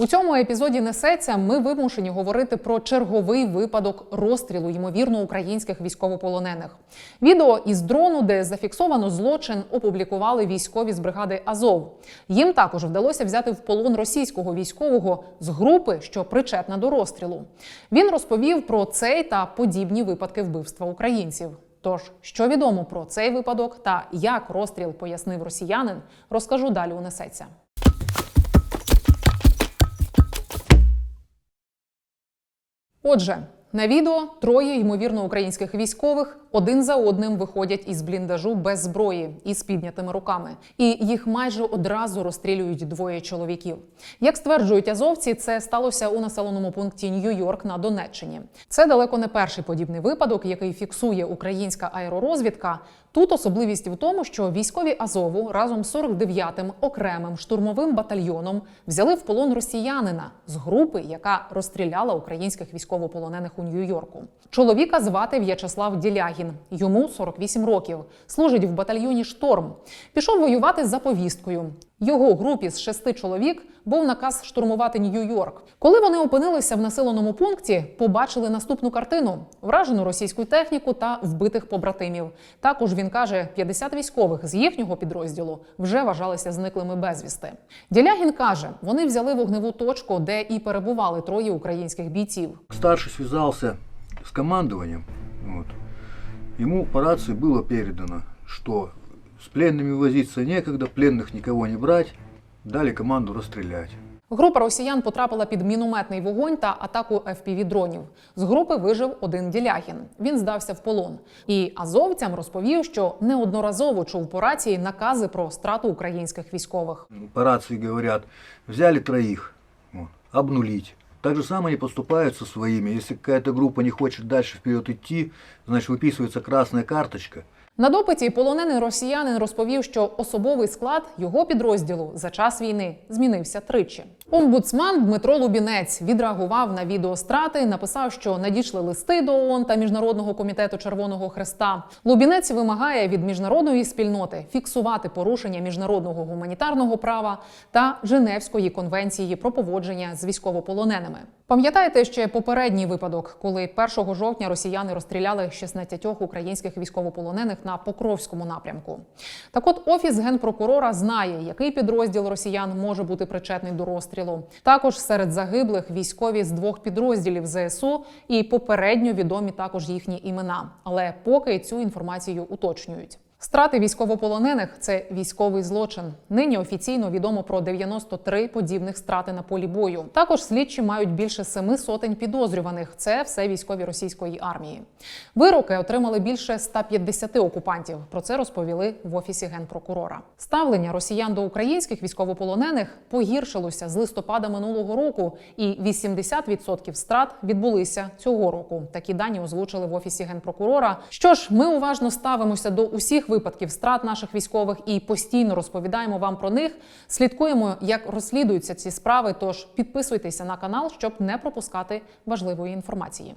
У цьому епізоді несеться. Ми вимушені говорити про черговий випадок розстрілу ймовірно українських військовополонених. Відео із дрону, де зафіксовано злочин, опублікували військові з бригади Азов. Їм також вдалося взяти в полон російського військового з групи, що причетна до розстрілу. Він розповів про цей та подібні випадки вбивства українців. Тож, що відомо про цей випадок та як розстріл пояснив росіянин, розкажу далі у несеться. Отже, на відео троє ймовірно українських військових один за одним виходять із бліндажу без зброї і з піднятими руками, і їх майже одразу розстрілюють двоє чоловіків. Як стверджують азовці, це сталося у населеному пункті Нью-Йорк на Донеччині. Це далеко не перший подібний випадок, який фіксує українська аеророзвідка. Тут особливість в тому, що військові Азову разом з 49-м окремим штурмовим батальйоном взяли в полон росіянина з групи, яка розстріляла українських військовополонених у Нью-Йорку. Чоловіка звати В'ячеслав Ділягін. Йому 48 років. Служить в батальйоні Шторм. Пішов воювати за повісткою. Його групі з шести чоловік був наказ штурмувати Нью-Йорк. Коли вони опинилися в населеному пункті, побачили наступну картину: вражену російську техніку та вбитих побратимів. Також він каже, 50 військових з їхнього підрозділу вже вважалися зниклими безвісти. Ділягін каже, вони взяли вогневу точку, де і перебували троє українських бійців. Старший связался с командованием. Вот. Ему по рации было передано, что с пленными возиться некогда, пленных никого не брать, дали команду расстрелять. Група росіян потрапила під мінометний вогонь та атаку fpv дронів. З групи вижив один Ділягін. Він здався в полон. І азовцям розповів, що неодноразово чув по рації накази про страту українських військових. По рации говорят, взяли троих, вот, обнулить. Так же самое они поступают со своими. Если какая-то группа не хочет дальше вперед идти, значит выписывается красная карточка. на допиті полонений росіянин розповів, що особовий склад його підрозділу за час війни змінився тричі. Омбудсман Дмитро Лубінець відреагував на відео страти, написав, що надійшли листи до ООН та міжнародного комітету Червоного Хреста. Лубінець вимагає від міжнародної спільноти фіксувати порушення міжнародного гуманітарного права та Женевської конвенції про поводження з військовополоненими. Пам'ятаєте ще попередній випадок, коли 1 жовтня росіяни розстріляли 16 українських військовополонених на Покровському напрямку. Так от офіс генпрокурора знає, який підрозділ росіян може бути причетний до розстрілу. Також серед загиблих військові з двох підрозділів ЗСУ і попередньо відомі також їхні імена. Але поки цю інформацію уточнюють. Страти військовополонених це військовий злочин. Нині офіційно відомо про 93 подібних страти на полі бою. Також слідчі мають більше семи сотень підозрюваних. Це все військові російської армії. Вироки отримали більше 150 окупантів. Про це розповіли в офісі генпрокурора. Ставлення росіян до українських військовополонених погіршилося з листопада минулого року, і 80% страт відбулися цього року. Такі дані озвучили в офісі генпрокурора. Що ж, ми уважно ставимося до усіх випадків страт наших військових і постійно розповідаємо вам про них. Слідкуємо, як розслідуються ці справи. Тож підписуйтеся на канал, щоб не пропускати важливої інформації.